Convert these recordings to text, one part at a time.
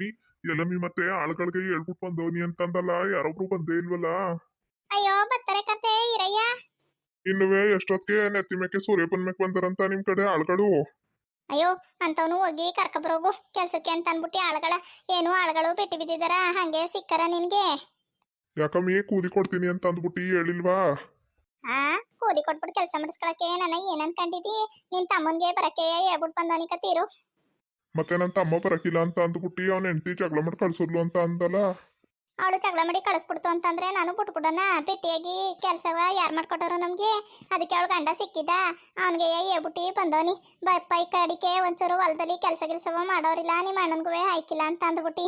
ನೀ ಎಲ್ಲ ನೀ ಮತ್ತೆ ಆಳ್ಗಳಿಗೆ ಹೇಳ್ಬಿಟ್ಟು ಬಂದವನಿ ಅಂತಂದಲ್ಲ ಯಾರೊಬ್ರು ಬಂದೇ ಇಲ್ವಲ್ಲ? ಅಯ್ಯೋ ಬತ್ತರೆ ಕತೆ ಇರಯ್ಯ ಇನ್ನುವೆ ಎಷ್ಟೊತ್ತಿಗೆ ನೆತ್ತಿ ಮೇಕೆ ಸೂರ್ಯ ಬಂದ್ಮೇಕ್ ಬಂದಾರಂತ ನಿಮ್ ಕಡೆ ಆಳ್ಗಳು? ಅಯ್ಯೋ ಅಂತವನು ಹೋಗಿ ಕರ್ಕಬರೋಗು ಕೆಲ್ಸಕ್ಕೆ ಅಂತ ಅನ್ಬಿಟ್ಟು ಆಳುಗಳ. ಏನು ಆಳುಗಳು ಬಿಟ್ಟು ಬಿದ್ದಿದಾರ ಹಂಗೆ ಸಿಕ್ಕರ ನಿನ್ಗೆ. ಯಾಕಮ್ಮಿ ಕೂಲಿ ಕೊಡ್ತೀನಿ ಅಂತ ಅಂದ್ಬಿಟ್ಟು ಹೇಳಿಲ್ವಾ? ಆ ಕೂಲಿ ಕೊಟ್ಬಿಟ್ಟು ಕೆಲಸ ಮಾಡಿಸ್ಕೊಳಕ್ಕೆ ನನ್ನ ಏನ್ ಅನ್ಕೊಂಡಿದಿ ನಿನ್ ತಮ್ಮನ್ಗೆ ಬರಕ್ಕೆ ಹೇಳ್ಬಿಟ್ಟು ಬಂದವನಿಕ ಕತ್ತೀರು ಮತ್ತೆ ನನ್ನ ತಮ್ಮ ಬರಕಿಲ್ಲ ಅಂತ ಅಂದ್ಬಿಟ್ಟು ಅವ್ನ ಹೆಂಡತಿ ಜಗಳ ಮಾಡಿ ಕಳ್ಸಿದ್ಲು ಅಂತ ಅಂದಲ್ಲ? ಅವಳು ಜಗಳ ಮಾಡಿ ಕಳಿಸ್ಬಿಡ್ತು ಅಂತಂದ್ರೆ ನಾನು ಬಿಟ್ಬಿಡೋಣ ಪೆಟ್ಟಿಯಾಗಿ ಕೆಲ್ಸವ ಯಾರು ಮಾಡ್ಕೊಟ್ಟರು ನಮ್ಗೆ? ಅದಕ್ಕೆ ಅವಳು ಗಂಡ ಸಿಕ್ಕಿದ. ಅವನಿಗೆ ಬಿಟ್ಟಿ ಬಂದವನಿ. ಬಪ್ಪ ಈ ಕಡಿಕೆ ಒಂಚೂರು ಹೊಲದಲ್ಲಿ ಕೆಲಸ ಕೆಲಸವ ಮಾಡೋರಿಲ್ಲ. ನಿಮ್ಮ ಅಣ್ಣನ್ಗೂ ಹಾಯ್ಕಿಲ್ಲ ಅಂತ ಅಂದ್ಬಿಟ್ಟಿ.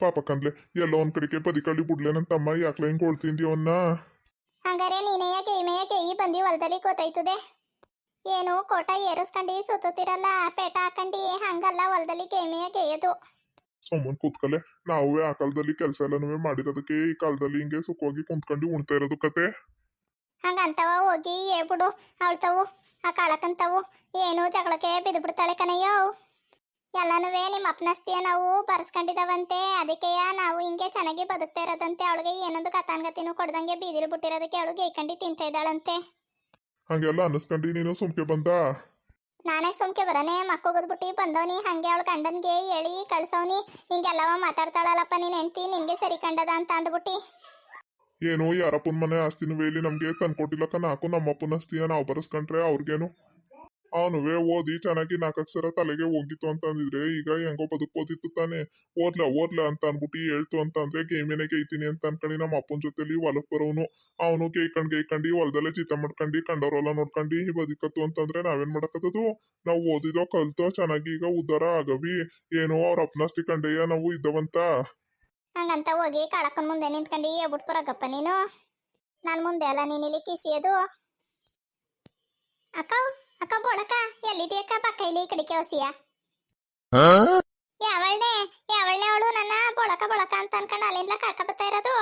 ಪಾಪ ಕಂದ್ಲೆ ಎಲ್ಲ ಒಂದ್ ಕಡೆಗೆ ಬದಿಕಳ್ಳಿ ಬಿಡ್ಲೆ ನನ್ನ ತಮ್ಮ. ಯಾಕ್ಲ ಹಿಂಗ್ ಅವನ್ನ ಹಂಗಾರೆ ನೀನೆಯ ಗೇಮೆಯ ಗೇಯಿ ಬಂದಿ ಹೊಲದಲ್ಲಿ ಗೊತ್ತಾಯ್ತದೆ ಏನು ಕೋಟ ಏರಿಸ್ಕೊಂಡು ಸುತ್ತಿರಲ್ಲ ಪೇಟ ಹಾಕಂಡು ಹಂಗಲ್ಲ ಹೊಲದಲ್ಲಿ ಗೇಮೆಯ ಗೇಯದು. ಸುಮ್ಮನ್ ಕೂತ್ಕಲೆ ನಾವೇ ಆ ಕಾಲದಲ್ಲಿ ಕೆಲಸ ಎಲ್ಲನೂ ಮಾಡಿರೋದಕ್ಕೆ ಈ ಕಾಲದಲ್ಲಿ ಹಿಂಗೆ ಸುಖವಾಗಿ ಕುಂತ್ಕೊಂಡು ಉಣ್ತಾ ಇರೋದು ಕತೆ. ಹಂಗಂತವ ಹೋಗಿ ಹೇಳ್ಬಿಡು ಅವಳ್ತವು ಆ ಕಾಳಕ್ಕಂತವು ಏನು ಜಗಳಕ್ಕೆ ಬಿದ್ದು ಬಿಡ್ತಾಳೆ ಕಣಯ್ಯೋ. ಎಲ್ಲನೂ ನಿಮ್ಮ ಅಪ್ಪನಸ್ತಿಯ ನಾವು ಬರ್ಸ್ಕೊಂಡಿದ್ದಾವಂತೆ ಅದಕ್ಕೆಯ ನಾವು ಹಿಂಗೆ ಚೆನ್ನಾಗಿ ಬದುಕ್ತಾ ಇರೋದಂತೆ ಅವಳಿಗೆ ಏನೊಂದು ಕಥಾನ್ಗತಿನೂ ಕೊಡ್ದಂಗೆ ಬೀದಿಲು ಬಿಟ್ಟಿರೋದಕ್ಕೆ ಅವಳು ಗೇಯ್ಕಂಡು ತಿಂತಾ ಇದ್ದಾಳಂತೆ. ಹಂಗೆಲ್ಲ ಅನ್ನಿಸ್ಕೊಂಡು ನೀನು ಸುಮ್ಕೆ ಬಂದ? ನಾನೇ ಸುಮ್ಕೆ ಬರನೆ ಮಕ್ಕೋಗದ್ಬಿಟ್ಟು ಬಂದವನಿ ಹಂಗೆ ಅವಳು ಗಂಡನ್ಗೆ ಹೇಳಿ ಕಳ್ಸವ್ನಿ ಹಿಂಗೆಲ್ಲವ ಮಾತಾಡ್ತಾಳಲ್ಲಪ್ಪ ನೀನ್ ಹೆಂಡ್ತಿ ನಿನ್ಗೆ ಸರಿ ಕಂಡದ ಅಂತ ಅಂದ್ಬಿಟ್ಟಿ. ಏನೋ ಯಾರಪ್ಪನ ಮನೆ ಆಸ್ತಿನ ವೇಲಿ ನಮ್ಗೆ ತಂದ್ಕೊಟ್ಟಿಲ್ಲಕ್ಕ ನಾಕು ನಮ್ಮಪ್ಪನ ಆಸ್ತಿಯ ನಾವು ಬರೆಸ್ಕೊಂಡ್ರೆ ಅವ್ರಿಗೇನು. ಅವನುವೆ ಓದಿ ಚೆನ್ನಾಗಿ ನಾಲ್ಕಕ್ಷರ ತಲೆಗೆ ಹೋಗಿತ್ತು ಅಂತಂದಿದ್ರೆ, ಈಗ ಹೆಂಗೋ ಬದುಕೋದಿತ್ತು ತಾನೆ. ಓದ್ಲ ಓದ್ಲ ಅಂತ ಅನ್ಬಿಟ್ಟು ಹೇಳ್ತು ಅಂತಂದ್ರೆ ಗೇಮೇನೆ ಗೈತೀನಿ ಅಂತ ಅನ್ಕೊಂಡು ನಮ್ಮ ಅಪ್ಪನ ಜೊತೆಲಿ ಹೊಲಕ್ ಬರೋನು. ಅವನು ಗೇಯ್ಕಂಡ್ ಗೇಯ್ಕಂಡು ಹೊಲದಲ್ಲೇ ಚಿತ್ತ ಮಾಡ್ಕೊಂಡು ಕಂಡವ್ರೆಲ್ಲ ನೋಡ್ಕೊಂಡು ಬದುಕತ್ತು ಅಂತಂದ್ರೆ ನಾವೇನ್ ಮಾಡಕತ್ತದು? ನಾವು ಓದಿದೋ ಕಲ್ತೋ ಚೆನ್ನಾಗಿ ಈಗ ಉದ್ದಾರ ಆಗವಿ. ಏನೋ ಅವ್ರ ಅಪ್ನಾಸ್ತಿ ಕಂಡಯ್ಯ ನಾವು ಇದ್ದವಂತ. ಹಂಗಂತ ಹೋಗಿ ಕಾಳಕ್ಕನ ಮುಂದೆ ನಿಂತ್ಕೊಂಡು ಹೇಳ್ಬಿಟ್ಟು ಬರಗಪ್ಪ ನೀನು. ನಾನು ಮುಂದೆ ಅಲ್ಲ ನೀನಿಲ್ಲಿ ಕಿಸಿಯೋದು. ಅಕ್ಕ ಅಕ್ಕ ಬೋಳಕ್ಕ ಎಲ್ಲಿದೆಯಕ್ಕ ಪಕ್ಕ ಇಲ್ಲಿ ಈ ಕಡೆಗೆ ಹೊಸಿಯ? ಯಾವಳ್ನೆ ಯಾವಳ್ನೆ ಅವಳು ನನ್ನ ಬೋಳಕ ಬೋಳಕ ಅಂತ ಅನ್ಕೊಂಡು ಅಲ್ಲಿಂದ ಕಾಕ ಬರ್ತಾ ಇರೋದು?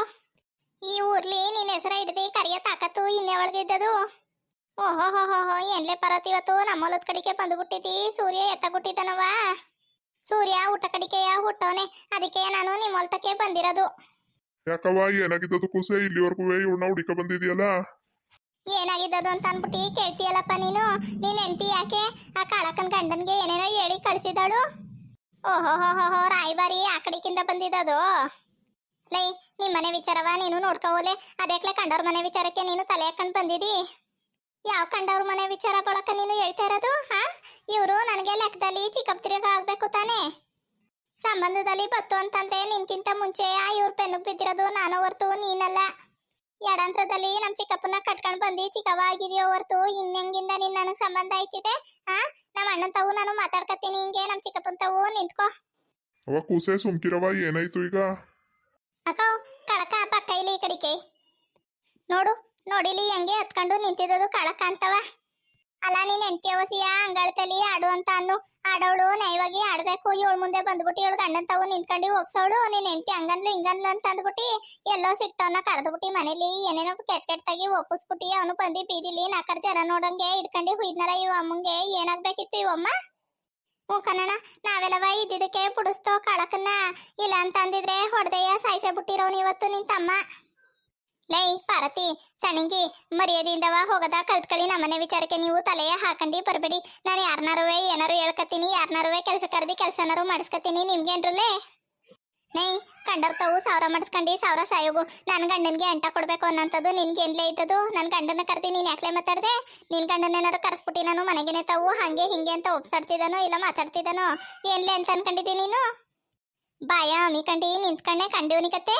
ಈ ಊರ್ಲಿ ನಿನ್ನ ಹೆಸರ ಹಿಡ್ದು ಕರಿಯ ತಾಕತ್ತು ಇನ್ನೆವಳ್ಗೆ ಇದ್ದದು? ಓಹೋ ಹೋ ಹೋ ಹೋ ಏನ್ಲೆ ಪರತ್ ಇವತ್ತು? ನಮ್ಮ ಹೊಲದ ಕಡೆಗೆ ಸೂರ್ಯ ಸೂರ್ಯ ಎತ್ತಗುಟ್ಟಿದ್ದನವ? ಸೂರ್ಯ ಊಟ ಕಡಿಕೆಯ ಹುಟ್ಟೋನೆ ಅದಕ್ಕೆ ನಾನು ನಿಮ್ಮ ಹೊಲ್ತಕ್ಕೆ ಬಂದಿರೋದು. ಯಾಕವ್ವ ಏನಾಗಿದ್ದದು ಕುಸೆ? ಇಲ್ಲಿವರೆಗೂ ಇವಳನ್ನ ಹುಡುಕ ಬಂದಿದ್ಯಲ್ಲ? ಏನಾಗಿದ್ದದು ಅಂತ ಅನ್ಬಿಟ್ಟು ಕೇಳ್ತೀಯಲ್ಲಪ್ಪ ನೀನು? ನೀನ್ ಹೆಂಡತಿ ಯಾಕೆ? ಆ ಕಾಳಕ್ಕನ ಗಂಡನ್ಗೆ ಏನೇನೋ ಹೇಳಿ ಕಳಿಸಿದಳು ಓಹೋ, ಹೋ ರಾಯಬಾರಿ ಆ ಕಡೆಗಿಂದ ಬಂದಿದ್ದದು. ಲೈ, ನಿಮ್ ಮನೆ ವಿಚಾರವ? ನೀನು ನೋಡ್ಕೋಲೆ ಅದೇಕ್ಲೆ ಕಂಡವ್ರ ಮನೆ ವಿಚಾರಕ್ಕೆ ನೀನು ತಲೆ ಹಾಕೊಂಡು ಬಂದಿದಿ? ಯಾವ ಕಂಡವ್ರ ಮನೆ ವಿಚಾರ ಬಳಕ ನೀನು ಹೇಳ್ತಾ ಇರೋದು, ಹಾ? ಇವರು ನನಗೆ ಲೆಕ್ಕದಲ್ಲಿ ಚಿಕ್ಕಪ್ತಿರಿಗ ಆಗ್ಬೇಕು ತಾನೆ? ಸಂಬಂಧದಲ್ಲಿ ಬತ್ತು ಅಂತಂದ್ರೆ ನಿನ್ಕಿಂತ ಮುಂಚೆ ಆ ಇವ್ರ ಪೆನ್ನು ಬಿದ್ದಿರೋದು, ನಾನು ಹೊರ್ತು ನೀನಲ್ಲ. ಎಡಂತ್ರದಲ್ಲಿ ನಮ್ ಚಿಕ್ಕಪ್ಪನ ಕಟ್ಕೊಂಡ್ ಬಂದಿ ಚಿಕ್ಕವ ಆಗಿದೆಯೋ ಹೊರ್ತು ಇನ್ನೆಂಗಿಂದ ನಿನ್ ನನಗ್ ಸಂಬಂಧ ಐತಿದೆ ಹಾ ನಮ್ಮ ಅಣ್ಣ ತಾವು ನಾನು ಮಾತಾಡ್ಕತ್ತೀನಿ ಹಿಂಗೆ ನಮ್ ಚಿಕ್ಕಪ್ಪನ ತಾವು ನಿಂತ್ಕೋ. ಅವ ಕೂಸೆ ಸುಮ್ಕಿರವ ಏನಾಯ್ತು ಈಗ? ಅಕ್ಕ ಕಳಕ ಪಕ್ಕ ಇಲ್ಲಿ ಈ ಕಡಿಕೆ. ನೋಡು ನೋಡಿಲಿ ಹೆಂಗೆ ಹತ್ಕೊಂಡು ನಿಂತಿದ್ದು ಕಳಕ ಅಂತವ. ಅಲ್ಲ, ನೀನ್ ಹೆಂಡತಿ ಅವಸಿಯ ಅಂಗಳದಲ್ಲಿ ಆಡು ಅಂತ ಅನ್ನು. ಆಡೋಳು, ನೈವಾಗಿ ಆಡ್ಬೇಕು. ಇವಳು ಮುಂದೆ ಬಂದ್ಬಿಟ್ಟು ಇವಳು ಗಂಡನ್ ತಾವು ನಿಂತ್ಕೊಂಡು ಒಪ್ಸೋಳು ನೀನ್ ಎಂಟಿ ಹಂಗನ್ಲು ಹಿಂಗನ್ಲು ಅಂತ ಅಂದ್ಬಿಟ್ಟು ಎಲ್ಲೋ ಸಿಕ್ತವನ್ನ ಕರೆದ್ಬಿಟ್ಟು ಮನೇಲಿ. ಏನೇನೋ ಕೆಟ್ಟ ಕೆಟ್ಟದಾಗಿ ಒಪ್ಪಿಸ್ಬಿಟ್ಟು ಅವನು ಬಂದು ಬೀದಿಲಿ ನಾಕರ್ ಜನ ನೋಡಂಗೆ ಇಟ್ಕೊಂಡು ಹುಯ್ದ್ನಲ್ಲ ಇವ ಅಮ್ಮಂಗೆ. ಏನಾಗ್ಬೇಕಿತ್ತು ಇವಮ್ಮ ಹ್ಞೂ ಕನ್ನಡ ನಾವೆಲ್ಲವ ಇದ್ದಿದ್ದಕ್ಕೆ ಪುಡಿಸ್ತೋ ಕಳಕನ್ನ. ಇಲ್ಲ ಅಂತ ಅಂದಿದ್ರೆ ಹೊಡೆದಯ್ಯ ಸಾಯಿಸೇ ಬಿಟ್ಟಿರೋನು ಇವತ್ತು ನಿನ್ ತಮ್ಮ. ಲೈ ಪಾರತಿ ಸಣಂಗಿ, ಮರ್ಯಾದೆಯಿಂದವ ಹೋಗದ ನಮ್ಮ ನಮ್ಮನೆ ವಿಚಾರಕ್ಕೆ ನೀವು ತಲೆಯ ಹಾಕಂಡಿ, ಬರಬೇಡಿ. ನಾನು ಯಾರನ್ನಾರುವೆ ಏನಾರು ಹೇಳ್ಕತ್ತೀನಿ ಯಾರನ್ನಾರುವೆ ಕೆಲಸ ಕರೆದಿ ಕೆಲಸನಾರು ಮಾಡಿಸ್ಕತ್ತೀನಿ ನಿಮ್ಗೇನ್ರಲ್ಲೇ ನೈ ಕಂಡರ್ತಾವು ಸಾವಿರ ಮಾಡಿಸ್ಕೊಂಡು, ಸಾವಿರ ಸಾಯೋಗು. ನನ್ನ ಗಂಡನಿಗೆ ಅಂಟ ಕೊಡ್ಬೇಕು ಅನ್ನೋಂಥದ್ದು ನಿನ್ಗೆ ಏನ್ಲೇ ಇದ್ದದು ನನ್ನ ಗಂಡನ ಕರೆದಿ ನೀನು ಯಾಕ್ಲೆ ಮಾತಾಡ್ದೆ? ನಿನ್ ಗಂಡನ ಏನಾರು ಕರೆಸ್ಬಿಟ್ಟು ನಾನು ಮನೆಗೇನೆ ತಾವು? ಹಂಗೆ ಹಿಂಗೆ ಅಂತ ಒಪ್ಸಾಡ್ತಿದ್ದಾನೋ ಇಲ್ಲ ಮಾತಾಡ್ತಿದ್ದಾನೋ ಏನ್ಲೇ ಅಂತ ಅನ್ಕೊಂಡಿದ್ದೀನಿ ನೀನು? ಬಾಯ ಅಮ್ಮಿಕಂಡಿ ನಿಂತ್ಕೊಂಡೆ ಕತೆ?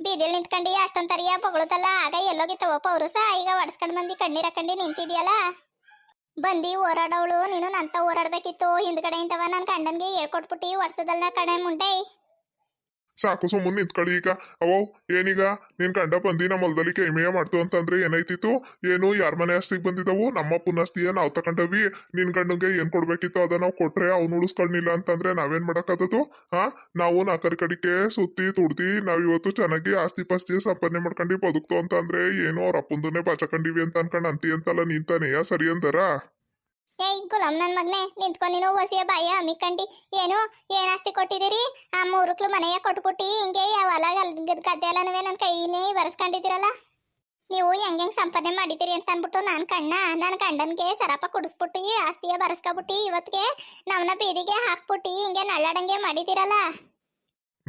ಬೀದಿಲ್ ನಿಂತ್ಕಂಡಿ ಅಷ್ಟೊಂದ್ ತರಿಯ ಬೊಗಳುತ್ತಲ್ಲ ಆಗ ಎಲ್ಲೋಗಿತ್ತವ ಸಹ ಈಗ ಒಡ್ಸ್ಕೊಂಡ್ ಬಂದಿ ಕಣ್ಣೀರ ಕಂಡಿ ನಿಂತಿದ್ಯಲ್ಲ? ಬಂದಿ ಓಡಾಡವಳು ನೀನು ನಂತ ಓಡಾಡ್ಬೇಕಿತ್ತು ಇಂತವ ನನ್ನ ಗಂಡನ್ಗೆ ಹೇಳ್ಕೊಟ್ಬಿಟ್ಟಿ ಒಡ್ಸದಲ್ಲ ಕಣೆ ಮುಂಡೆ. ಸಾಕು ಸುಮ್ಮನೆ ನಿಂತ್ಕೊಳ್ಳಿ ಈಗ. ಅವೋ, ಏನೀಗ? ನೀನ್ ಕಂಡ ಬಂದಿ ನಮ್ಮ ಹೊಲದಲ್ಲಿ ಕೈಮೇಯ ಮಾಡ್ತು ಅಂತಂದ್ರೆ ಏನಾಯ್ತಿತ್ತು? ಏನು, ಯಾರ ಮನೆ ಆಸ್ತಿಗೆ ಬಂದಿದ್ದವು? ನಮ್ಮ ಪುನಸ್ತಿಯ ನಾವು ತಕೊಂಡವಿ. ನಿನ್ ಗಂಡಂಗೆ ಏನ್ ಕೊಡ್ಬೇಕಿತ್ತು ಅದ ನಾವು ಕೊಟ್ರೆ ಅವ್ನು ಉಳಿಸ್ಕೊಳ್ಳಿಲ್ಲ ಅಂತಂದ್ರೆ ನಾವೇನ್ ಮಾಡಕ್ಕಾದದು ಹಾ? ನಾವು ನಾಲ್ಕರ ಕಡಿಕೆ, ಸುತ್ತಿ ತುಡ್ದಿ ನಾವ್ ಇವತ್ತು ಚೆನ್ನಾಗಿ ಆಸ್ತಿ ಪಾಸ್ತಿ ಸಂಪಾದನೆ ಮಾಡ್ಕೊಂಡು ಬದುಕ್ತು ಅಂತಂದ್ರೆ ಏನು, ಅವ್ರ ಅಪ್ಪಂದನ್ನೇ ಬಾಚಕೊಂಡಿವಿ ಅಂತ ಅನ್ಕೊಂಡ್ ಅಂತಿ ಅಂತಲ್ಲ ನಿಂತಾನೆಯ ಸರಿ ಅಂತಾರ ಏಯ್ ಗುಲಾಮ್ ನನ್ನ ಮಗನೇ ನಿಂತ್ಕೊಂಡ್ ನೀನು ಒಸಿಯ ಬಾಯ ಅಮ್ಮಿಕಂಡಿ ಏನು? ಏನ್ ಆಸ್ತಿ ಕೊಟ್ಟಿದ್ದೀರಿ? ಆ ಮೂರುಕ್ಳು ಮನೆಯ ಕೊಟ್ಬಿಟ್ಟಿ, ಹಿಂಗೆ ಹೊಲ ಗದ್ದೆ ಎಲ್ಲನೂ ನನ್ನ ಕೈನೇ ಬರೆಸ್ಕೊಂಡಿದ್ದೀರಲ್ಲ ನೀವು ಹೆಂಗೆ ಹೆಂಗ್ ಸಂಪಾದನೆ ಮಾಡಿದ್ದೀರಿ ಅಂತ ಅಂದ್ಬಿಟ್ಟು ನಾನು ಕಣ್ಣ ನನ್ನ ಗಂಡನಿಗೆ ಸರಪ ಕುಡಿಸ್ಬಿಟ್ಟು, ಆಸ್ತಿಯ ಬರೆಸ್ಕೊಬಿಟ್ಟು ಇವತ್ತಿಗೆ ನಮ್ಮನ್ನ ಬೀದಿಗೆ ಹಾಕ್ಬಿಟ್ಟು, ಹಿಂಗೆ ನಳ್ಳಾಡಂಗೆ ಮಾಡಿದ್ದೀರಲ್ಲ?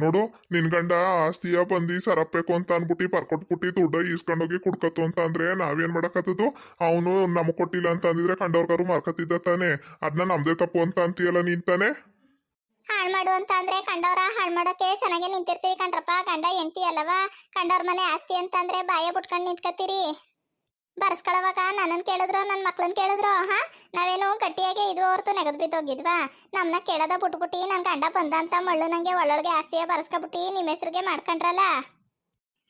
ನೋಡು, ನಿನ್ ಗಂಡ ಆಸ್ತಿಯ ಬಂದಿ ಸರಪ್ಬೇಕು ಅಂತ ಅನ್ಬಿಟ್ಟು ಪರ್ಕೊಟ್ಬಿಟ್ಟು ದುಡ್ಡ ಈಸ್ಕೊಂಡೋಗಿ ಕುಡ್ಕತ್ತು ಅಂತ ಅಂದ್ರೆ ನಾವೇನ್ ಮಾಡಕತ್ತದು ಅವನು ನಮಗ್ ಕೊಟ್ಟಿಲ್ಲ ಅಂತ ಅಂದಿದ್ರೆ ಕಂಡವ್ರಗಾರು ಮಾರ್ಕತ್ತಿದ್ದ ತಾನೆ. ಅದನ್ನ ನಮ್ದೇ ತಪ್ಪು ಅಂತ ಅಂತೀಯಲ್ಲ ನೀನ್ ತಾನೆ? ಹಾಳು ಮಾಡು ಅಂತ ಅಂದ್ರೆ ಕಂಡವ್ರ ಹಾಳು ಮಾಡೋಕೆ ಚೆನ್ನಾಗಿ ನಿಂತಿರ್ತೀವಿ ಕಂಡ್ರಪ್ಪ ಗಂಡ ಹೆಂಡತಿ ಅಲ್ಲವಾ? ಕಂಡವ್ರ ಮನೆ ಆಸ್ತಿ ಅಂತಂದ್ರೆ ಬಾಯ ಬಿಟ್ಕೊಂಡು ನಿಂತ್ಕತ್ತೀರಿ. ಬರ್ಸ್ಕೊಳವಾಗ ನನ್ನನ್ನು ಕೇಳಿದ್ರು ನನ್ನ ಮಕ್ಳನ್ನ ಕೇಳಿದ್ರು, ಹಾ? ನಾವೇನು ಗಟ್ಟಿಯಾಗಿ ಇದು ಹೊರ್ತು ನೆಗದ್ ಬಿದ್ದೋಗಿದ್ವಾ? ನಮ್ಮನ್ನ ಕೇಳದ ಬಿಟ್ಬಿಟ್ಟು ನನ್ನ ಗಂಡ ಬಂದ ಅಂತ ಮಳ್ಳು ನಂಗೆ ಒಳ್ಳೊಳಗೆ ಆಸ್ತಿಯ ಬರ್ಸ್ಕೊಬಿಟ್ಟು ನಿಮ್ಮ ಹೆಸ್ರಿಗೆ ಮಾಡ್ಕೊಂಡ್ರಲ್ಲ?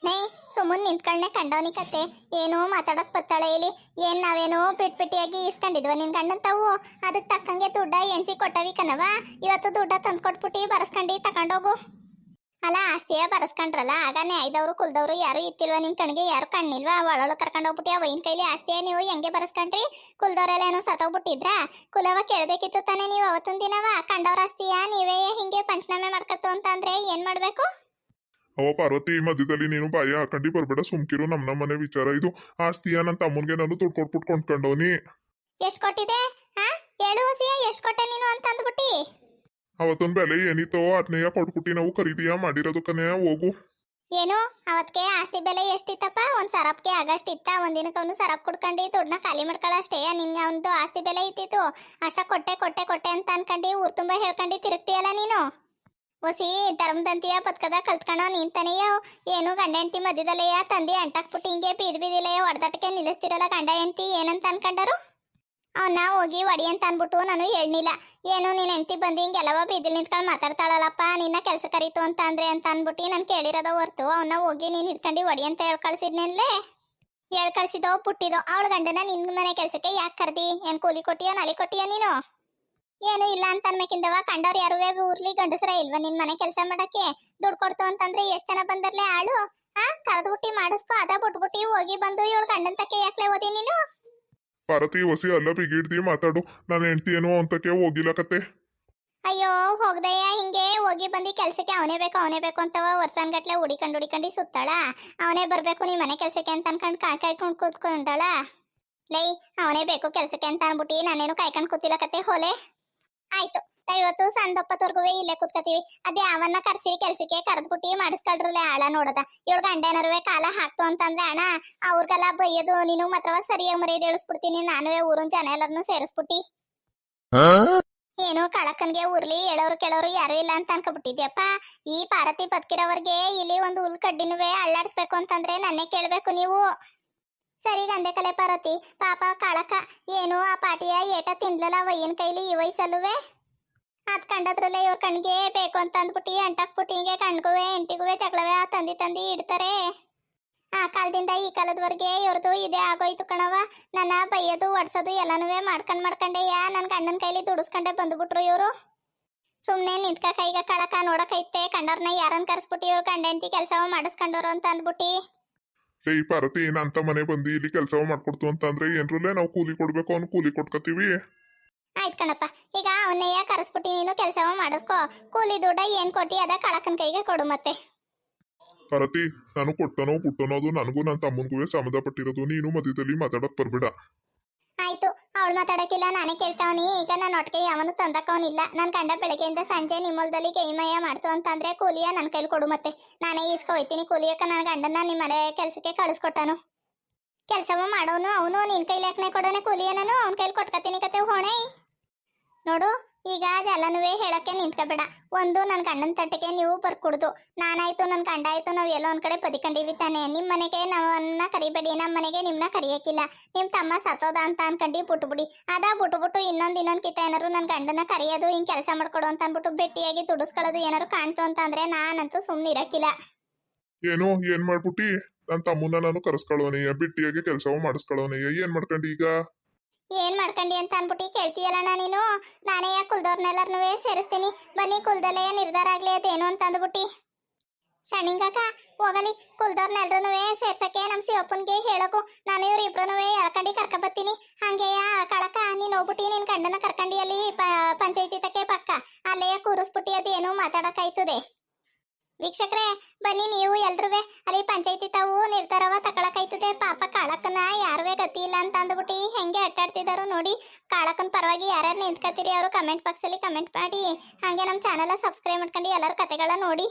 ನೈ, ಸುಮ್ಮನೆ ನಿಂತ್ಕೊಂಡೆ ಕಂಡವನಿ ಕತೆ. ಏನು ಮಾತಾಡಕ್ ಬತ್ತಾಳೆ ಇಲ್ಲಿ. ಏನ್ ನಾವೇನು ಪಿಟ್ಪಿಟಿಯಾಗಿ ಇಸ್ಕೊಂಡಿದ್ವ ನಿನ್ ಗಂಡನ್ ತಾವು? ಅದಕ್ಕೆ ತಕ್ಕಂಗೆ ದುಡ್ಡ ಎಣ್ಸಿ ಕೊಟ್ಟವಿ ಕಣವ ಇವತ್ತು ದುಡ್ಡ ತಂದು ಕೊಟ್ಬಿಟ್ಟು ಬರ್ಸ್ಕೊಂಡು ತಕೊಂಡೋಗು ಅಲ್ಲ ಆಸ್ತಿಯ ಬರಸ್ಕೊಂಡ್ರಲ್ಲ ಆಗನೇ ಐದವರು ಕುಲ್ದವ್ರು ಯಾರು ಇತ್ತಿಲ್ವಾ ನಿಮ್ ಕಣ್ಗೆ ಯಾರು ಕಣ್ಣಿಲ್ವಾ? ಒಳೊಳ ಕರ್ಕೊಂಡು ಹೋಗ್ಬಿಟ್ಟು ವೈನ್ ಕೈಲಿ ಆಸ್ತಿಯ ನೀವು ಹೆಂಗೆ ಬರಸ್ಕೊಂಡ್ರಿ? ಕುಲ್ದವ್ರೆಲ್ಲ ಏನೋ ಸತ್ತೋಗ್ಬಿಟ್ಟಿದ್ರಾ ಕುಲವ ಕೇಳಬೇಕಿತ್ತು ತಾನೇ ನೀವು ಅವತ್ತಿನ ದಿನವ? ಕಂಡವ್ರ ಆಸ್ತಿಯ? ನೀವೇ ಹಿಂಗೆ ಪಂಚನಾಮೆ ಮಾಡ್ಕತ್ತು ಅಂತ ಅಂದ್ರೆ ಏನ್ ಮಾಡ್ಬೇಕು? ಅವ ಪಾರ್ವತಿ ಮಧ್ಯದಲ್ಲಿ ನೀನು ಬಾಯ ಹಾಕೊಂಡಿ ಬರ್ಬೇಡ ಸುಮ್ಕಿರು ನಮ್ ನಮ್ಮ ಮನೆ ವಿಚಾರ ಇದು. ಆಸ್ತಿಯ ನನ್ನ ತಮ್ಮನ್ಗೆ ನಾನು ದುಡ್ಡು ಕೊಟ್ಬಿಟ್ಟು ಕೊಂಡ್ಕೊಂಡವನಿ. ಎಷ್ಟ್ ಕೊಟ್ಟಿದೆ? ಹಾ ಹೇಳು ಎಷ್ಟ್ ಕೊಟ್ಟೆ ನೀನು ಅಂತ ಅವತ್ತೊಂದ್ ಬೆಲೆ ಏನಿತ್ತೋ ಅದನ್ನೆಯ ಕೊಟ್ಬಿಟ್ಟು ನಾವು ಖರೀದಿಯ ಮಾಡಿರೋದು ಕನೆಯ ಹೋಗು. ಏನು? ಅವತ್ಗೆ ಆಸ್ತಿ ಬೆಲೆ ಎಷ್ಟಿತ್ತಪ್ಪ? ಒಂದ್ ಸರಪ್ಗೆ ಆಗಸ್ಟ್ ಇತ್ತ ಒಂದಿನಕ್ಕೆ ಅವನು ಸರಪ್ ಕುಡ್ಕೊಂಡು ದುಡ್ಡನ್ನ ಖಾಲಿ ಮಾಡ್ಕೊಳ್ಳೋ ಅಷ್ಟೇ ನಿನ್ಗೆ ಅವನದು ಆಸ್ತಿ ಬೆಲೆ ಇತ್ತಿತ್ತು. ಅಷ್ಟ ಕೊಟ್ಟೆ ಕೊಟ್ಟೆ ಕೊಟ್ಟೆ ಅಂತ ಅನ್ಕಂಡು ಊರ್ ತುಂಬಾ ಹೇಳ್ಕೊಂಡು ತಿರುಗ್ತೀಯಲ್ಲ ನೀನು? ಒಸಿ, ಧರ್ಮದಂತಿಯ ಪತ್ಕದ ಕಲ್ತ್ಕೊಳ್ಳೋ ನಿಂತಾನೆಯೋ ಏನು ಗಂಡ ಹೆಂಡತಿ ಮಧ್ಯದಲ್ಲೆಯ ತಂದಿ ಅಂಟಾಕ್ಬಿಟ್ಟು ಹಿಂಗೆ ಬೀದ್ ಬೀದಿಲೆಯ ಹೊಡೆದಾಟಕ್ಕೆ ನಿಲ್ಲಿಸ್ತಿರಲ್ಲ ಗಂಡ ಹೆಂಡತಿ? ಏನಂತ ಅನ್ಕೊಂಡರು? ಅವನ್ನ ಹೋಗಿ ಒಡಿ ಅಂತ ಅನ್ಬಿಟ್ಟು ನಾನು ಹೇಳಿಲ್ಲ ಏನು ನೀನ್ ಹೆಂಡತಿ ಬಂದು, ಹಿಂಗೆಲ್ಲವ ಬೀದಿಲ್ ನಿಂತ್ಕೊಂಡು ಮಾತಾಡ್ತಾಳಲ್ಲಪ್ಪ, ನಿನ್ನ ಕೆಲಸ ಕರೀತು ಅಂತ ಅಂದ್ರೆ ಅಂತ ಅನ್ಬಿಟ್ಟು ನಾನು ಕೇಳಿರೋದ ಹೊರ್ತು. ಅವನ್ನ ಹೋಗಿ ನೀನ್ ಹಿಡ್ಕೊಂಡು ಒಡಿ ಅಂತ ಹೇಳಿ ಕಳ್ಸಿದ್ನಲ್ಲೇ ಹೇಳಿ ಕಳ್ಸಿದೋ ಪುಟ್ಟಿದೋ? ಅವಳ ಗಂಡನ ನಿನ್ ಮನೆ ಕೆಲ್ಸಕ್ಕೆ ಯಾಕೆ ಕರ್ದಿ? ಏನ್ ಕೂಲಿ ಕೊಟ್ಟಿಯೋ, ನಲಿ ಕೊಟ್ಟಿಯೋ ನೀನು? ಏನು ಇಲ್ಲ ಅಂತ ಅನ್ಬೇಕಿಂದವ ಕಂಡವ್ರು ಯಾರುವೆ ಊರ್ಲಿ ಗಂಡಸರ ಇಲ್ವಾ ನಿನ್ ಮನೆ ಕೆಲಸ ಮಾಡಕ್ಕೆ? ದುಡ್ಡು ಕೊಡ್ತು ಅಂತಂದ್ರೆ ಎಷ್ಟ್ ಜನ ಬಂದರ್ಲೆ ಆಳು? ಹಾ ಕರೆದ್ಬಿಟ್ಟಿ ಮಾಡಿಸ್ಕೊ, ಅದ ಬಿಟ್ಬಿಟ್ಟಿ ಹೋಗಿ ಬಂದು ಇವಳು ಗಂಡನ್ ತಕ್ಕೆ ಯಾಕ್ಲೆ ಓದಿ ನೀನು? ಪಾರ್ವತಿ ಹೊಸಿ ಅಲ್ಲ ಬಿಗಿಡ್ದಿ ಮಾತಾಡು. ನನ್ನ ಹೆಂಡತಿ ಏನೋ ಅಂತಕ್ಕೆ ಹೋಗಿಲ್ಲ ಕತೆ. ಅಯ್ಯೋ, ಹೋಗ್ದಯ್ಯ ಹಿಂಗೆ. ಹೋಗಿ ಬಂದು ಕೆಲ್ಸಕ್ಕೆ ಅವನೇ ಬೇಕು ಅವನೇ ಬೇಕು ಅಂತವ ವರ್ಷನ್ ಗಟ್ಲೆ ಹುಡಿಕೊಂಡು ಹುಡಿಕೊಂಡು ಸುತ್ತಾಳ. ಅವನೇ ಬರ್ಬೇಕು ನೀ ಮನೆ ಕೆಲ್ಸಕ್ಕೆ ಅಂತ ಅನ್ಕೊಂಡು ಕಾಯ್ ಕಾಯ್ಕೊಂಡು ಕೂತ್ಕೊಂಡಾಳ. ಲೈ, ಅವನೇ ಬೇಕು ಕೆಲ್ಸಕ್ಕೆ ಅಂತ ಅನ್ಬಿಟ್ಟು ನಾನೇನು ಕಾಯ್ಕೊಂಡು ಕೂತಿಲ್ಲ ಕತೆ. ಹೋಲೆ. ಆಯ್ತು. ಇವತ್ತು ಸಂದೊಪ್ಪತ್ತವರ್ಗು ಇಲ್ಲೇ ಕೂತ್ಕತೀವಿ ಅದೇ ಅವನ್ನ ಕರ್ಸಿ ಕೆಲ್ಸಕ್ಕೆ ಕರೆದ್ಬಿಟ್ಟು ಮಾಡಿಸ್ಕೊಳ್ರಲ್ಲೇ ಆಳ ನೋಡದ. ಇವಳು ಗಂಡನರುವೆ ಕಾಲ ಹಾಕ್ತು ಅಂತಂದ್ರೆ ಅಣ್ಣ ಅವ್ರಿಗೆಲ್ಲ ಬೈಯೋದು ನೀನು ಮಾತ್ರ ಸರಿಯಾಗಿ ಮರ್ಯಾದೆ ಇಳಿಸ್ಬಿಡ್ತೀನಿ ನಾನು ಊರಿನ ಜನ ಎಲ್ಲರನ್ನು ಸೇರಿಸ್ಬಿಟ್ಟಿ. ಏನು ಕಳಕನ್ಗೆ ಉರ್ಲಿ ಹೇಳೋರು ಕೇಳೋರು ಯಾರು ಇಲ್ಲ ಅಂತ ಅನ್ಕೊಬಿಟ್ಟಿದ್ಯಪ್ಪ? ಈ ಪಾರತಿ ಬದುಕಿರೋವರ್ಗೆ ಇಲ್ಲಿ ಒಂದು ಹುಲ್ ಕಡ್ಡಿನುವೆ ಅಳ್ಳಾಡಿಸ್ಬೇಕು ಅಂತಂದ್ರೆ ನನ್ನೇ ಕೇಳಬೇಕು ನೀವು. ಸರಿ ಗಂದೆ ಕಲೆ ಪಾರ್ವತಿ ಪಾಪ ಕಾಳಕ ಏನು ಆ ಪಾಟಿಯ ಏಟ ತಿನ್ಲಲ್ಲ ವಯ್ಯನ್ ಕೈಲಿ ಈ ವಯಸ್ಸಲ್ಲುವೆ? ಅದ್ ಕಂಡದ್ರಲ್ಲೇ ಇವ್ರ ಕಣ್ಗೆ ಬೇಕು ಅಂತ ಅಂದ್ಬಿಟ್ಟು ಅಂಟಾಕ್ಬಿಟ್ಟು ಹಿಂಗೆ ಕಣ್ಗುವೆ ಎಂಟಿಗುವೆ ಜಗಳವೆ ತಂದಿ ತಂದಿ ಇಡ್ತಾರೆ. ಆ ಕಾಲದಿಂದ ಈ ಕಾಲದವರೆಗೆ ಇವ್ರದು ಇದೇ ಆಗೋಯ್ತು ಕಣವ ನನ್ನ ಬೈಯೋದು, ಒಡ್ಸೋದು ಎಲ್ಲನೂ ಮಾಡ್ಕೊಂಡ್ ಯಾ ನನ್ನ ಗಂಡನ ಕೈಲಿ ದುಡಿಸ್ಕೊಂಡೆ ಬಂದ್ಬಿಟ್ರು ಇವರು. ಸುಮ್ಮನೆ ನಿಂತ್ಕ ಕೈಗ ಕಳಕ ನೋಡಕೈತೆ ಕಂಡವ್ರನ್ನ ಯಾರನ್ನ ಕರೆಸ್ಬಿಟ್ಟು ಇವ್ರು ಗಂಡ ಹೆಂಡತಿ ಕೆಲಸ ಮಾಡಿಸ್ಕೊಂಡವ್ರು ಅಂತ ಅಂದ್ಬಿಟ್ಟು ಏ ಈ ಏನಂತ ಮನೆ ಬಂದು ಇಲ್ಲಿ ಕೆಲಸ ಮಾಡ್ಕೊಡ್ತು ಅಂತಂದ್ರೆ ಏನ್ರಲ್ಲೇ ನಾವು ಕೂಲಿ ಕೊಡ್ಬೇಕು ಅವ್ನು ಕೂಲಿ ಕೊಟ್ಕತೀವಿ ಆಯ್ತು ಕಣಪ್ಪ. ಈಗ ಅವನ್ನೆಯ ಕರೆಸ್ಬಿಟ್ಟು ನೀನು ಕೆಲಸ ಮಾಡಿಸ್ಕೋ. ಕೂಲಿ ದುಡ್ಡ ಏನ್ ಕೊಟ್ಟಿ ಅದ ಕಳಕನ್ ಕೈಗೆ ಕೊಡು ಮತ್ತೆ. ಕರತಿ ನಾನು ಕೊಟ್ಟನೋ ಪುಟ್ಟನೋದು ನನಗೂ ನನ್ನ ತಮ್ಮನಿಗೂ ಸಂಬಂಧಪಟ್ಟಿರೋದು. ನೀನು ಮಧ್ಯದಲ್ಲಿ ಮಾತಾಡಕ್ ಬರ್ಬೇಡ. ಆಯ್ತು ಅವಳು ಮಾತಾಡಕ್ಕಿಲ್ಲ ನಾನೇ ಕೇಳ್ತಾವನಿ ಈಗ ನನ್ನ ಒಟ್ಟಿಗೆ ಯಾವನು ತಂದಕ್ಕವನಿಲ್ಲ. ನನ್ನ ಗಂಡ ಬೆಳಗ್ಗೆಯಿಂದ ಸಂಜೆ ನಿಮ್ಮಲ್ದಲ್ಲಿ ಕೈಮಯ ಮಾಡ್ತು ಅಂತಂದ್ರೆ ಕೂಲಿಯ ನನ್ನ ಕೈಲಿ ಕೊಡು ಮತ್ತೆ. ನಾನೇ ಈಸ್ಕೊ ಹೋಯ್ತೀನಿ. ಕೂಲಿಯಕ್ಕ ನನ್ನ ಗಂಡನ ನಿಮ್ಮ ಮನೆ ಕೆಲಸಕ್ಕೆ ಕಳಿಸ್ಕೊಟ್ಟನು. ಕೆಲಸವ ಮಾಡೋನು ಅವನು ನಿನ್ ಕೈಲಿ ಯಾಕನೆ ಕೊಡೋನೆ? ಕೂಲಿಯ ನಾನು ಅವನ ಕೈಲಿ ಕೊಟ್ಕತ್ತೀನಿ ಕತೆ ಹೊಣೆ. ನೋಡು, ಈಗ ಅದೆಲ್ಲನೂ ಹೇಳಕ್ಕೆ ನಿಂತ್ಕೋಬೇಡ. ಒಂದು ನನ್ನ ಗಂಡನ ತಟ್ಟೆಗೆ ನೀವು ಬರ್ಕೊಡ್ದು. ನಾನಾಯ್ತು ನನ್ನ ಗಂಡ ಆಯ್ತು ನಾವು ಎಲ್ಲೋ ಒಂದ್ ಕಡೆ ಬದಿಕೊಂಡಿವಿ ತಾನೆ. ನಿಮ್ಮ ಮನೆಗೆ ನಾವನ್ನ ಕರಿಬೇಡಿ ನಮ್ಮ ಮನೆಗೆ ನಿಮ್ಮನ್ನ ಕರಿಯಕ್ಕಿಲ್ಲ ನಿಮ್ ತಮ್ಮ ಸತ್ತೋದ ಅಂತ ಅನ್ಕಂಡು ಬಿಟ್ಬಿಡಿ. ಅದ ಬಿಟ್ಬಿಟ್ಟು ಇನ್ನೊಂದ್ ಇನ್ನೊಂದ್ ಕಿತ್ತ ಏನಾರು ನನ್ನ ಗಂಡನ ಕರೆಯೋದು, ಹಿಂಗ್ ಕೆಲಸ ಮಾಡ್ಕೊಡು ಅಂತ ಅನ್ಬಿಟ್ಟು ಭೇಟಿಯಾಗಿ ದುಡಿಸ್ಕೊಳ್ಳೋದು ಏನಾರು ಕಾಣ್ತು ಅಂತ ಅಂದ್ರೆ ನಾನಂತೂ ಸುಮ್ಮನೆ ಇರಕ್ಕಿಲ್ಲ ಏನು, ಏನ್ ಮಾಡ್ಬಿಟ್ಟಿ? ನನ್ನ ತಮ್ಮನ್ನ ನಾನು ಕರೆಸ್ಕೊಳ್ಳೋನಯ್ಯ ಬಿಟ್ಟಿಯಾಗಿ ಕೆಲಸವ ಮಾಡಿಸ್ಕೊಳ್ಳೋನಯ್ಯ ಏನ್ ಮಾಡ್ಕೊಂಡಿ ಈಗ? ಏನ್ ಮಾಡ್ಕಂಡಿ ಅಂತ ಅನ್ಬಿಟ್ಟು ಕೇಳ್ತೀಯಲ್ಲಣ್ಣ ನೀನು? ನಾನೇ ಕುಲ್ದವ್ರನ್ನೆಲ್ಲರನ್ನೂ ಸೇರಿಸ್ತೀನಿ. ಬನ್ನಿ, ಕುಲ್ದಲ್ಲೇ ನಿರ್ಧಾರ ಆಗ್ಲಿ ಅದೇನು ಅಂತ ಅಂದ್ಬಿಟ್ಟು. ಸಣ್ಣಿಂಗಾಕ ಹೋಗಲಿ. ಕುಲ್ದವ್ರನ್ನೆಲ್ರೂ ಸೇರ್ಸಕ್ಕೆ ನಮ್ಮ ಶಿವಪ್ಪನ್ಗೆ ಹೇಳಕು. ನಾನು ಇವ್ರು ಇಬ್ರು ಕರ್ಕ ಬರ್ತೀನಿ ಹಂಗೆಯ ಕಳಕ, ನೀನು ಹೋಗ್ಬಿಟ್ಟಿ, ನಿನ್ ಗಂಡನ ಕರ್ಕಂಡಿ ಅಲ್ಲಿ ಪ- ಪಂಚಾಯ್ತಿ ತಕ್ಕೆ ಪಕ್ಕ. ಅಲ್ಲೇ ಕೂರಿಸ್ಬಿಟ್ಟಿ ಅದೇನು ಮಾತಾಡಕ್ಕಾಯ್ತದೆ. ವೀಕ್ಷಕರೇ, ಬನ್ನಿ ನೀವು ಎಲ್ರೂ ಅಲ್ಲಿ ಪಂಚಾಯತಿ ತಾವು ನಿರ್ಧಾರವ ತಕೊಳಕೈತದೆ ಪಾಪ ಕಾಳಕ್ಕನ ಯಾರುವೆ ಗತಿ ಇಲ್ಲ ಅಂತ ಅಂದ್ಬಿಟ್ಟು ಹೆಂಗೆ ಅಟ್ಟಾಡ್ತಿದಾರೋ ನೋಡಿ. ಕಾಳಕ್ಕನ ಪರವಾಗಿ ಯಾರ್ಯಾರು ನಿಂತ್ಕತ್ತೀರಿ ಅವರು ಕಮೆಂಟ್ ಬಾಕ್ಸಲ್ಲಿ ಕಮೆಂಟ್ ಮಾಡಿ. ಹಾಗೆ ನಮ್ಮ ಚಾನಲ್ ಸಬ್ಸ್ಕ್ರೈಬ್ ಮಾಡ್ಕೊಂಡು ಎಲ್ಲರ ಕತೆಗಳ ನೋಡಿ.